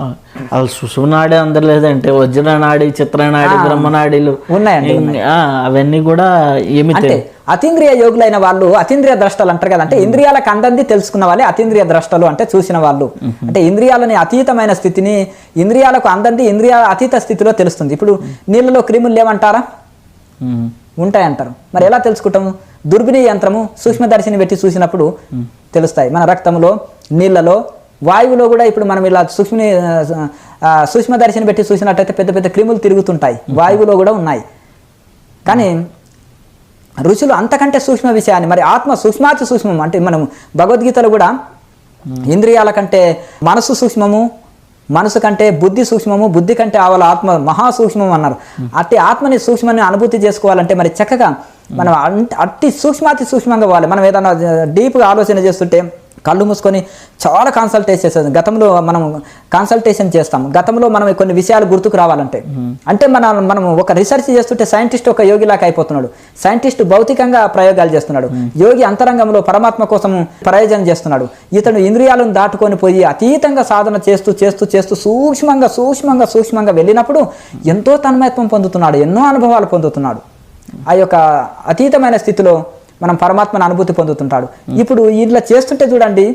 అసలు సుషునాడి అందరు లేదంటే వజ్రనాడి చిత్రనాడి బ్రహ్మనాడిలు ఉన్నాయండి అవన్నీ కూడా ఏమి అంటే అతీంద్రియ యోగులైన వాళ్ళు అతీంద్రియ ద్రష్టలు అంటారు కదా అంటే ఇంద్రియాలకు అందంది తెలుసుకున్న వాళ్ళే అతీంద్రియ ద్రష్టలు అంటే చూసిన వాళ్ళు. అంటే ఇంద్రియాలని అతీతమైన స్థితిని ఇంద్రియాలకు అందంది ఇంద్రియ అతీత స్థితిలో తెలుస్తుంది. ఇప్పుడు నీళ్ళలో క్రిములు లేవంటారా? ఉంటాయంటారు. మరి ఎలా తెలుసుకుంటాము? దుర్బిని యంత్రము సూక్ష్మదర్శిని పెట్టి చూసినప్పుడు తెలుస్తాయి. మన రక్తంలో నీళ్ళలో వాయువులో కూడా ఇప్పుడు మనం ఇలా సూక్ష్మ సూక్ష్మదర్శిని పెట్టి చూసినట్టయితే పెద్ద పెద్ద క్రిములు తిరుగుతుంటాయి. వాయువులో కూడా ఉన్నాయి. కానీ రుచులు అంతకంటే సూక్ష్మ విషయాన్ని మరి ఆత్మ సూక్ష్మాతి సూక్ష్మం అంటే మనం భగవద్గీతలో కూడా ఇంద్రియాల కంటే మనసు సూక్ష్మము మనసు కంటే బుద్ధి సూక్ష్మము బుద్ధి కంటే ఆవల ఆత్మ మహా సూక్ష్మం అన్నారు. అట్టి ఆత్మని సూక్ష్మాన్ని అనుభూతి చేసుకోవాలంటే మరి చక్కగా మనం అంట- అట్టి సూక్ష్మాతి సూక్ష్మంగా పోవాలి మనం ఏదైనా డీప్గా ఆలోచన చేస్తుంటే కళ్ళు మూసుకొని చాలా కాన్సల్టేషన్ చేస్తుంది గతంలో మనం కాన్సల్టేషన్ చేస్తాం. గతంలో మనం కొన్ని విషయాలు గుర్తుకు రావాలంటే. అంటే మన మనం ఒక రీసెర్చ్ చేస్తుంటే సైంటిస్ట్ ఒక యోగిలాగా అయిపోతున్నాడు. సైంటిస్ట్ భౌతికంగా ప్రయోగాలు చేస్తున్నాడు. యోగి అంతరంగంలో పరమాత్మ కోసం ప్రయోజనం చేస్తున్నాడు. ఇతను ఇంద్రియాలను దాటుకొని పోయి అతీతంగా సాధన చేస్తూ చేస్తూ చేస్తూ సూక్ష్మంగా సూక్ష్మంగా సూక్ష్మంగా వెళ్ళినప్పుడు ఎంతో తన్మయత్వం పొందుతున్నాడు. ఎన్నో అనుభవాలు పొందుతున్నాడు. ఆ యొక్క అతీతమైన స్థితిలో మనం పరమాత్మను అనుభూతి పొందుతుంటాడు. ఇప్పుడు ఇట్లా చేస్తుంటే చూడండి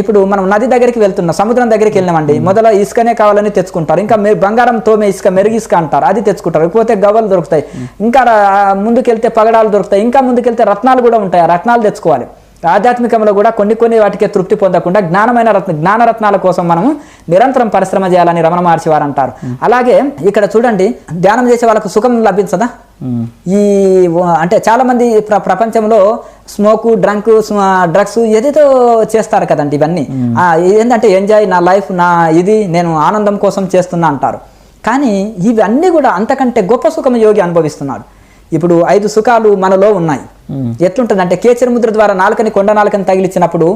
ఇప్పుడు మనం నది దగ్గరికి వెళ్తున్నాం సముద్రం దగ్గరికి వెళ్ళినామండి మొదల ఇసుకనే కావాలని తెచ్చుకుంటారు. ఇంకా బంగారం తోమే ఇసుక మెరుగు ఇసుక అంటారు అది తెచ్చుకుంటారు. పోతే గవ్వలు దొరుకుతాయి. ఇంకా ముందుకెళ్తే పగడాలు దొరుకుతాయి. ఇంకా ముందుకెళ్తే రత్నాలు కూడా ఉంటాయి. ఆ రత్నాలు తెచ్చుకోవాలి. ఆధ్యాత్మికంలో కూడా కొన్ని కొన్ని వాటికే తృప్తి పొందకుండా జ్ఞానమైన రత్న జ్ఞానరత్నాల కోసం మనము నిరంతరం పరిశ్రమ చేయాలని రమణ మహర్షి వారు అంటారు. అలాగే ఇక్కడ చూడండి ధ్యానం చేసే వాళ్ళకు సుఖం లభించదా? ఈ అంటే చాలా మంది ప్ర- ప్రపంచంలో స్మోకు డ్రంక్ డ్రగ్స్ ఏదేదో చేస్తారు కదండి ఇవన్నీ. ఏంటంటే ఎంజాయ్ నా లైఫ్ నా ఇది నేను ఆనందం కోసం చేస్తున్నా అంటారు. కానీ ఇవన్నీ కూడా అంతకంటే గొప్ప సుఖం యోగి అనుభవిస్తున్నాడు. ఇప్పుడు ఐదు సుఖాలు మనలో ఉన్నాయి. ఎట్లుంటుందంటే కేచర ముద్ర ద్వారా నాలుకని కొండ నాలుకని తగిలిచ్చినప్పుడు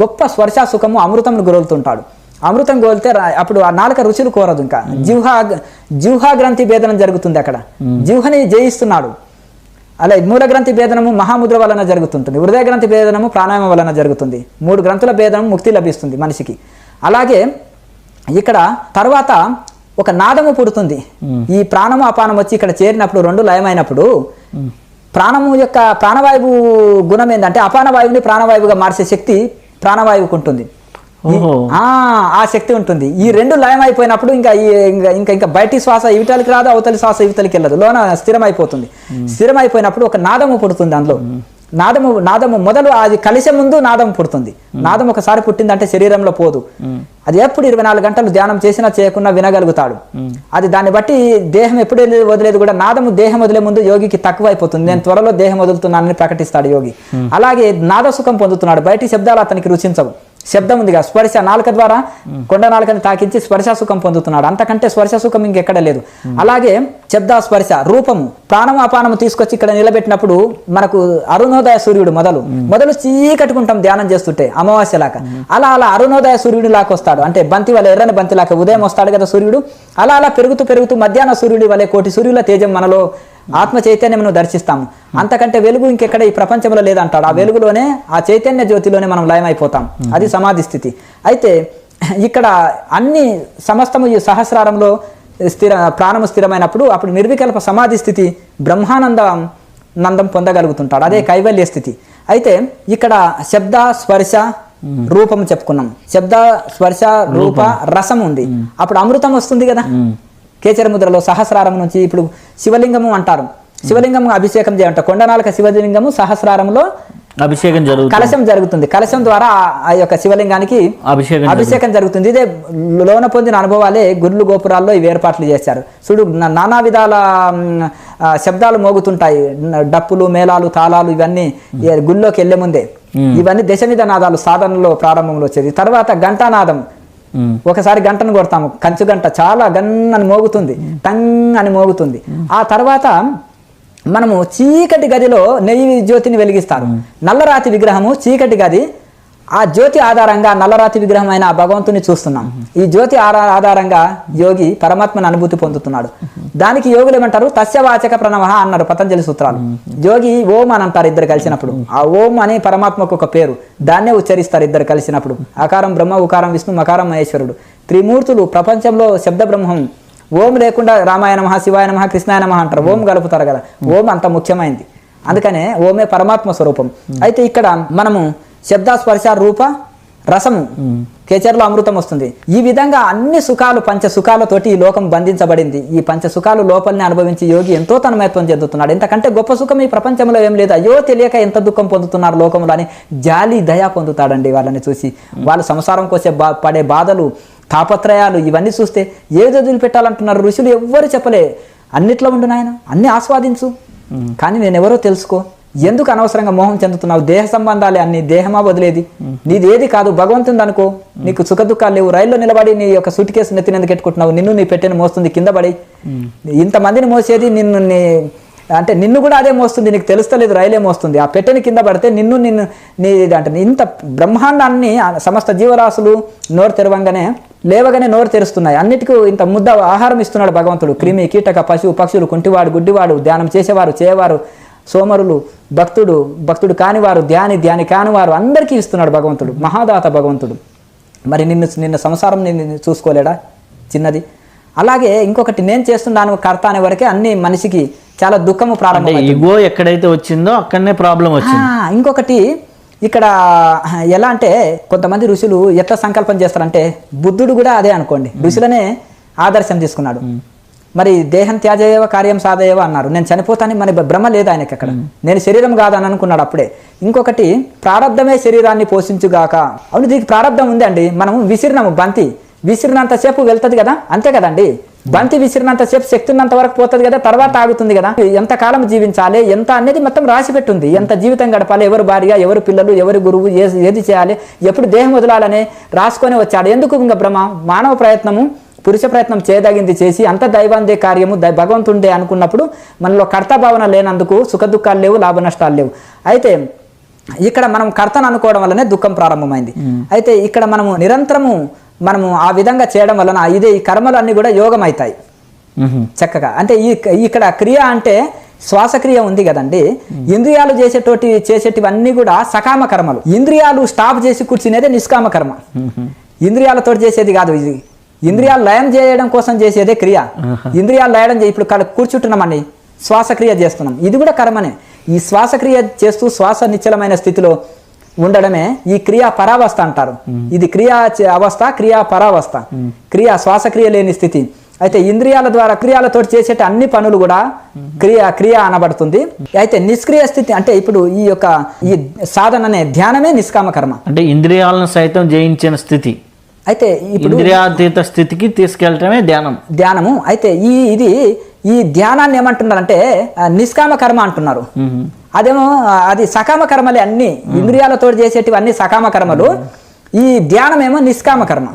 గొప్ప స్పర్శ సుఖము అమృతంను గొలుతుంటాడు. అమృతం గోలితే అప్పుడు ఆ నాలుక రుచులు కోరదు ఇంకా. జిహ్వా జిహ్వా గ్రంథి భేదనం జరుగుతుంది అక్కడ. జిహ్వని జయిస్తున్నాడు. అలా మూల గ్రంథి భేదనము మహాముద్ర వలన జరుగుతుంటుంది హృదయ గ్రంథి భేదనము ప్రాణాయామం వలన జరుగుతుంది. మూడు గ్రంథుల భేదనం ముక్తి లభిస్తుంది మనిషికి. అలాగే ఇక్కడ తర్వాత ఒక నాదము పుడుతుంది. ఈ ప్రాణము అపానం వచ్చి ఇక్కడ చేరినప్పుడు రెండు లయమైనప్పుడు ప్రాణము యొక్క ప్రాణవాయువు గుణం ఏంటంటే అపాన వాయువుని ప్రాణవాయువుగా మార్చే శక్తి ప్రాణవాయువుకు ఉంటుంది. ఆ ఆ శక్తి ఉంటుంది. ఈ రెండు లయం అయిపోయినప్పుడు ఇంకా ఇంకా ఇంకా ఇంకా బయటి శ్వాస ఇవతలికి రాదు అవతలి శ్వాస ఇవతలికి వెళ్ళదు. లోన స్థిరమైపోతుంది. స్థిరమైపోయినప్పుడు ఒక నాదము పుడుతుంది అందులో. నాదము నాదము మొదలు అది కలిసే ముందు నాదం పుడుతుంది. నాదం ఒకసారి పుట్టిందంటే శరీరంలో పోదు. అది ఎప్పుడు ఇరవై నాలుగు గంటలు ధ్యానం చేసినా చేయకుండా వినగలుగుతాడు. అది దాన్ని బట్టి దేహం ఎప్పుడు వదిలే- వదిలేదు కూడా నాదము దేహం వదిలే ముందు యోగికి తక్కువ అయిపోతుంది నేను త్వరలో దేహం వదులుతున్నానని ప్రకటిస్తాడు యోగి. అలాగే నాద సుఖం పొందుతున్నాడు. బయటి శబ్దాలు అతనికి రుచించవు. శబ్దం ఉందిగా స్పర్శ నాలుక ద్వారా కొండ నాలుకని తాకించి స్పర్శ సుఖం పొందుతున్నాడు. అంతకంటే స్పర్శ సుఖం ఇంకెక్కడ లేదు. అలాగే శబ్ద స్పర్శ రూపము ప్రాణము అపానము తీసుకొచ్చి ఇక్కడ నిలబెట్టినప్పుడు మనకు అరుణోదయ సూర్యుడు మొదలు. మొదలు చీకట్టుకుంటాం ధ్యానం చేస్తుంటే అమావాస్య లాగా. అలా అలా అరుణోదయ సూర్యుడి లాగా వస్తాడు. అంటే బంతి వల్ల ఎర్రని బంతి ఉదయం వస్తాడు కదా సూర్యుడు. అలా అలా పెరుగుతూ పెరుగుతూ మధ్యాహ్న సూర్యుడి వలె కోటి సూర్యుల తేజం మనలో ఆత్మ చైతన్యమును దర్శిస్తాము. అంతకంటే వెలుగు ఇంకెక్కడ ఈ ప్రపంచంలో లేదంటాడు. ఆ వెలుగులోనే ఆ చైతన్య జ్యోతిలోనే మనం లయమైపోతాం. అది సమాధి స్థితి. అయితే ఇక్కడ అన్ని సమస్తము ఈ సహస్రారంలో స్థిర ప్రాణము స్థిరమైనప్పుడు అప్పుడు నిర్వికల్ప సమాధి స్థితి బ్రహ్మానందం నందం పొందగలుగుతుంటాడు. అదే కైవల్య స్థితి. అయితే ఇక్కడ శబ్ద స్పర్శ రూపం చెప్పుకున్నాం. శబ్ద స్పర్శ రూప రసం ఉంది. అప్పుడు అమృతం వస్తుంది కదా? కేచర ముద్రలో సహస్రారం నుంచి ఇప్పుడు శివలింగము అంటారు. శివలింగము అభిషేకం చేయంట కొండనాలక శివలింగము సహస్రారంలో అభిషేకం జరుగుతుంది. కలశం జరుగుతుంది. కలశం ద్వారా ఆ- యొక్క శివలింగానికి అభిషేకం అభిషేకం జరుగుతుంది. ఇదే లోన పొందిన అనుభవాలే గుళ్ళు గోపురాల్లో ఇవి ఏర్పాట్లు చేశారు. చూడు నానా విధాల శబ్దాలు మోగుతుంటాయి. డప్పులు మేళాలు తాళాలు ఇవన్నీ గుళ్ళోకి వెళ్ళే ముందే. ఇవన్నీ దశమిధ నాదాలు సాధనలో ప్రారంభంలో వచ్చేది. తర్వాత ఘంటానాదం. ఒకసారి గంటను కొడతాము. కంచు గంట చాలా గన్నని మోగుతుంది. టంగ్ అని మోగుతుంది. ఆ తర్వాత మనము చీకటి గదిలో నెయ్యి జ్యోతిని వెలిగిస్తారు. నల్లరాతి విగ్రహము చీకటి గది ఆ జ్యోతి ఆధారంగా నల్లరాతి విగ్రహమైన అయిన భగవంతుని చూస్తున్నాం. ఈ జ్యోతి ఆధారంగా యోగి పరమాత్మను అనుభూతి పొందుతున్నాడు. దానికి యోగులు ఏమంటారు? తస్యవాచక ప్రణవ అన్నారు పతంజలి సూత్రాలు. యోగి ఓం అని అంటారు ఇద్దరు కలిసినప్పుడు. ఆ ఓం అనే పరమాత్మకు ఒక పేరు. దాన్నే ఉచ్చరిస్తారు ఇద్దరు కలిసినప్పుడు. ఆకారం బ్రహ్మ ఉకారం విష్ణు మకారం మహేశ్వరుడు. త్రిమూర్తులు ప్రపంచంలో శబ్ద బ్రహ్మం ఓం లేకుండా రామాయ మహా శివాయ నమ కృష్ణాయ నమః అంటారు. ఓం కలుపుతారు కదా. ఓం అంత ముఖ్యమైనది అందుకనే ఓమే పరమాత్మ స్వరూపం. అయితే ఇక్కడ మనము శబ్ద స్పర్శ రూప రసము కేచర్లో అమృతం వస్తుంది. ఈ విధంగా అన్ని సుఖాలు పంచ సుఖాలతోటి ఈ లోకం బంధించబడింది. ఈ పంచ సుఖాలు లోపలిని అనుభవించి యోగి ఎంతో తన్మయత్వం చెందుతున్నాడు. ఎంతకంటే గొప్ప సుఖం ఈ ప్రపంచంలో ఏం లేదు. అయ్యో తెలియక ఎంత దుఃఖం పొందుతున్నారు లోకంలో అని జాలి దయ పొందుతాడండి వాళ్ళని చూసి. వాళ్ళు సంసారం కోసే బా పడే బాధలు తాపత్రయాలు ఇవన్నీ చూస్తే ఏది వదిలిపెట్టాలంటున్నారు ఋషులు ఎవ్వరు చెప్పలే. అన్నిట్లో ఉండు నాయన అన్ని ఆస్వాదించు. కానీ నేనెవరో తెలుసుకో. ఎందుకు అనవసరంగా మోహం చెందుతున్నావు? దేహ సంబంధాలే అన్ని దేహమా వదిలేది? నీదేది కాదు భగవంతుని అనుకో. నీకు సుఖ దుఃఖాలు లేవు. రైల్లో నిలబడి నీ యొక్క సూట్ కేసు నెత్తినందుకు పెట్టుకుంటున్నావు. నిన్ను నీ పెట్టెను మోస్తుంది కింద పడి. ఇంతమందిని మోసేది నిన్ను నీ అంటే నిన్ను కూడా అదే మోస్తుంది. నీకు తెలుస్తలేదు రైలే మోస్తుంది. ఆ పెట్టెని కింద పడితే నిన్ను నిన్ను నీ అంటే ఇంత బ్రహ్మాండాన్ని సమస్త జీవరాశులు నోరు తెరవంగానే లేవగానే నోరు తెరుస్తున్నాయి. అన్నిటికీ ఇంత ముద్ద ఆహారం ఇస్తున్నాడు భగవంతుడు. క్రిమి కీటక పశువు పక్షులు కుంటివాడు గుడ్డివాడు ధ్యానం చేసేవారు చేయవారు సోమరులు భక్తుడు భక్తుడు కానివారు ధ్యాని ధ్యాని కానివారు అందరికీ ఇస్తున్నాడు భగవంతుడు మహాదాత భగవంతుడు. మరి నిన్ను నిన్న సంసారం నిన్ను చూసుకోలేడా? చిన్నది. అలాగే ఇంకొకటి నేను చేస్తున్నాను కర్త అనే వరకే అన్ని మనిషికి చాలా దుఃఖము ప్రారంభం ఇగో ఎక్కడైతే వచ్చిందో అక్కడనే ప్రాబ్లం వచ్చింది. ఇంకొకటి ఇక్కడ ఎలా అంటే కొంతమంది ఋషులు ఎట్లా సంకల్పం చేస్తారంటే బుద్ధుడు కూడా అదే అనుకోండి. ఋషులనే ఆదర్శం తీసుకున్నాడు. మరి దేహం త్యాజేవ కార్యం సాధేవ అన్నారు. నేను చనిపోతాను మరి భ్రమ లేదు ఆయనకి అక్కడ? నేను శరీరం కాదని అనుకున్నాడు అప్పుడే. ఇంకొకటి ప్రారంధమే శరీరాన్ని పోషించుగాక. అవును దీనికి ప్రారంధం ఉంది అండి. మనం విసిరినాము బంతి. విసిరినంతసేపు వెళ్తుంది కదా? అంతే కదండి. బంతి విసిరినంతసేపు శక్తి ఉన్నంత వరకు పోతుంది కదా? తర్వాత ఆగుతుంది కదా? ఎంత కాలం జీవించాలి? ఎంత అనేది మొత్తం రాసి పెట్టుంది. ఎంత జీవితం గడపాలి? ఎవరు భార్య ఎవరు పిల్లలు ఎవరు గురువు ఏది చేయాలి? ఎప్పుడు దేహం వదలాలని రాసుకొని వచ్చాడు. ఎందుకు ఇంకా భ్రమ మానవ ప్రయత్నము పురుష ప్రయత్నం చేయదగింది చేసి అంత దైవాందే కార్యము దై భగవంతుండే అనుకున్నప్పుడు మనలో కర్తభావన లేనందుకు సుఖ దుఃఖాలు లేవు లాభ నష్టాలు లేవు. అయితే ఇక్కడ మనం కర్తను అనుకోవడం వల్లనే దుఃఖం ప్రారంభమైంది. అయితే ఇక్కడ మనము నిరంతరము మనము ఆ విధంగా చేయడం వలన ఇదే ఈ కర్మలు అన్ని కూడా యోగం అవుతాయి. చక్కగా. అంటే ఈ ఇక్కడ క్రియ అంటే శ్వాసక్రియ ఉంది కదండి. ఇంద్రియాలు చేసేటోటి చేసేటివన్నీ కూడా సకామ కర్మలు. ఇంద్రియాలు స్టాప్ చేసి కూర్చునేదే నిష్కామ కర్మ. ఇంద్రియాలతో చేసేది కాదు ఇది. ఇంద్రియాలు లయం చేయడం కోసం చేసేదే క్రియ. ఇంద్రియాలు లయడం ఇప్పుడు కూర్చుంటున్నామండి. శ్వాసక్రియ చేస్తున్నాం. ఇది కూడా కర్మనే. ఈ శ్వాసక్రియ చేస్తూ శ్వాస నిశ్చలమైన స్థితిలో ఉండడమే ఈ క్రియా పరావస్థ అంటారు. ఇది క్రియా అవస్థ క్రియా పరావస్థ. క్రియ శ్వాసక్రియ లేని స్థితి. అయితే ఇంద్రియాల ద్వారా క్రియాలతో చేసేట అన్ని పనులు కూడా క్రియ క్రియ అనబడుతుంది. అయితే నిష్క్రియ స్థితి అంటే ఇప్పుడు ఈ యొక్క ఈ సాధన అనే ధ్యానమే నిష్కామ కర్మ. అంటే ఇంద్రియాలను సైతం జయించిన స్థితి. అయితే ఇప్పుడు ఇంద్రియాతీత స్థితికి తీసుకెళ్ళటమే ధ్యానం. ధ్యానము. అయితే ఈ ఇది ఈ ధ్యానాన్ని ఏమంటున్నారంటే నిష్కామ కర్మ అంటున్నారు. అదేమో అది సకామ కర్మలే అన్ని ఇంద్రియాలతో చేసేటివి అన్ని సకామ కర్మలు. ఈ ధ్యానం ఏమో నిష్కామ కర్మ.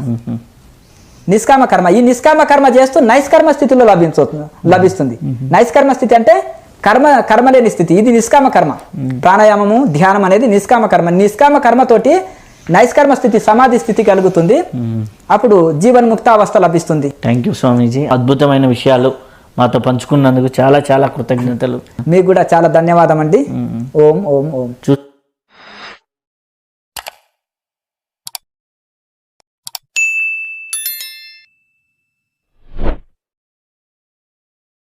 నిష్కామ కర్మ. ఈ నిష్కామ కర్మ చేస్తూ నైష్కర్మ స్థితిలో లభించ లభిస్తుంది. నైష్కర్మ స్థితి అంటే కర్మ కర్మ లేని స్థితి. ఇది నిష్కామ కర్మ. ప్రాణాయామము ధ్యానం అనేది నిష్కామ కర్మ. నిష్కామ కర్మతోటి నైష్కర్మ స్థితి సమాధి స్థితి కలుగుతుంది. అప్పుడు జీవన్ముక్త అవస్థ లభిస్తుంది. Thank you Swamiji. అద్భుతమైన విషయాలు మాతో పంచుకున్నందుకు చాలా చాలా కృతజ్ఞతలు. మీకు కూడా చాలా ధన్యవాదం అండి ఓం ఓం ఓం. చూ